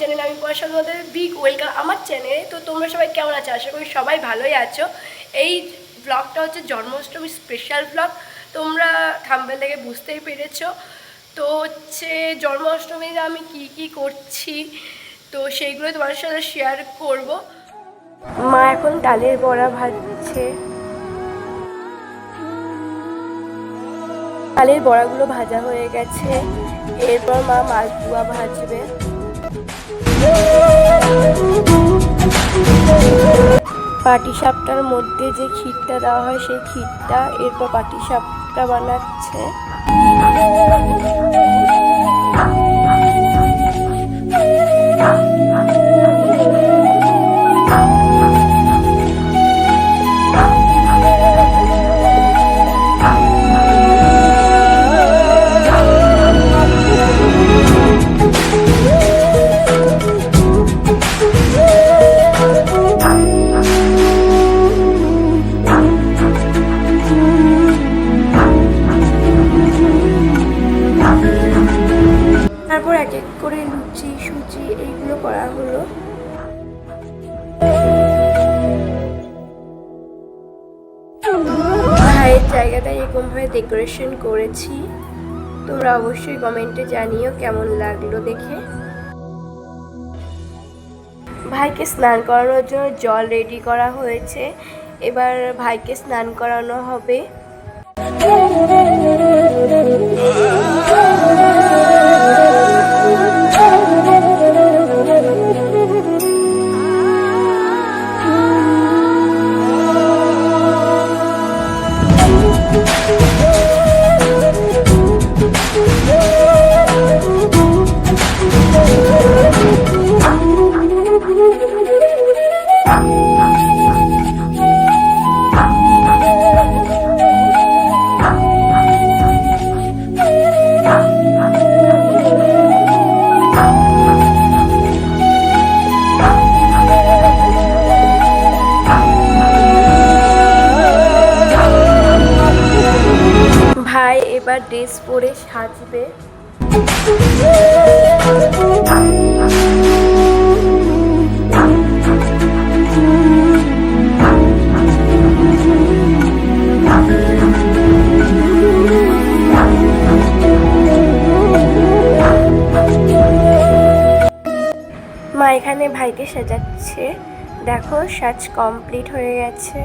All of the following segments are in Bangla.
চ্যানেল আমি পয়সা তোমাদের বিগ ওয়েলকাম আমার চ্যানেলে তো তোমরা সবাই কেমন আছো? আশা করি সবাই ভালোই আছো। এই ব্লগটা হচ্ছে জন্মাষ্টমী স্পেশাল ব্লগ তোমরা থাম্বেল থেকে বুঝতেই পেরেছ। তো হচ্ছে জন্মাষ্টমীতে আমি কি কি করছি, তো সেইগুলো তোমার সাথে শেয়ার করব। মা এখন ডালের বড়া ভাজছে। ডালের বড়াগুলো ভাজা হয়ে গেছে। এরপর মা মাছ মালপুয়া ভাজবে। পাটিসাপটার মধ্যে যে ক্ষীরটা দেওয়া হয় সেই ক্ষীরটা এরপর পাটিসাপটা বানাচ্ছে। করে লুচি সুচি এইগুলো করা হলো। ভাইয়ের জায়গাটা এরকমভাবে ডেকোরেশন করেছি। তোমরা অবশ্যই কমেন্টে জানিও কেমন লাগল দেখে। ভাইকে স্নান করানোর জন্য জল রেডি করা হয়েছে। এবার ভাইকে স্নান করানো হবে। ভাই এবার ড্রেস পরে সাজবে। মা এখানে ভাইকে সাজাচ্ছে। দেখো সাজ কমপ্লিট হয়ে গেছে।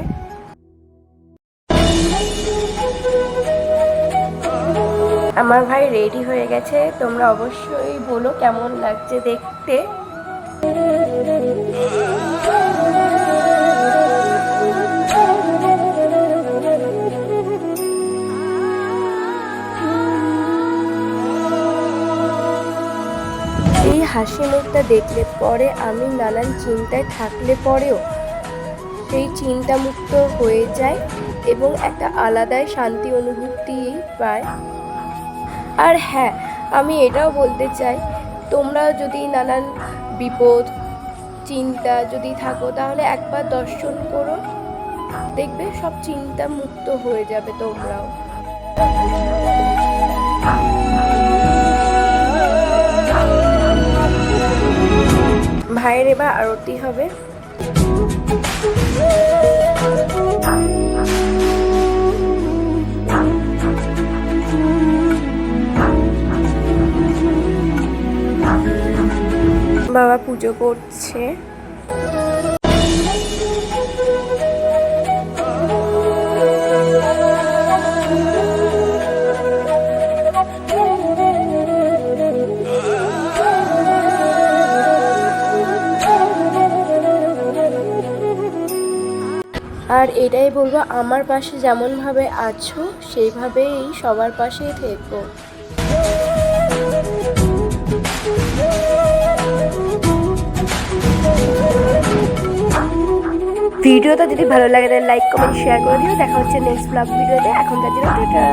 আমার ভাই রেডি হয়ে গেছে। তোমরা অবশ্যই বলো কেমন লাগছে দেখতে। এই হাসি মুখটা দেখলে পরে আমি নানান চিন্তায় থাকলে পরেও সেই চিন্তামুক্ত হয়ে যায় এবং একটা আলাদাই শান্তি অনুভূতি পায়। আর হ্যাঁ আমি এটাও বলতে চাই তোমরাও যদি নানান বিপদ, চিন্তা যদি থাকো, তাহলে একবার দর্শন করো, দেখবে সব চিন্তা মুক্ত হয়ে যাবে তোমরাও। ভাইয়ের এবার আরতি হবে। বাবা পুজো করছে। আর এটাই বলব আমার পাশে যেমনভাবে আছো সেইভাবেই সবার পাশেই থেকো। ভিডিওটা যদি ভালো লাগে তাহলে লাইক কমেন্ট শেয়ার করে দিও। দেখা হচ্ছে নেক্সট ব্লগ ভিডিওতে। এখনকার জন্য টাটা।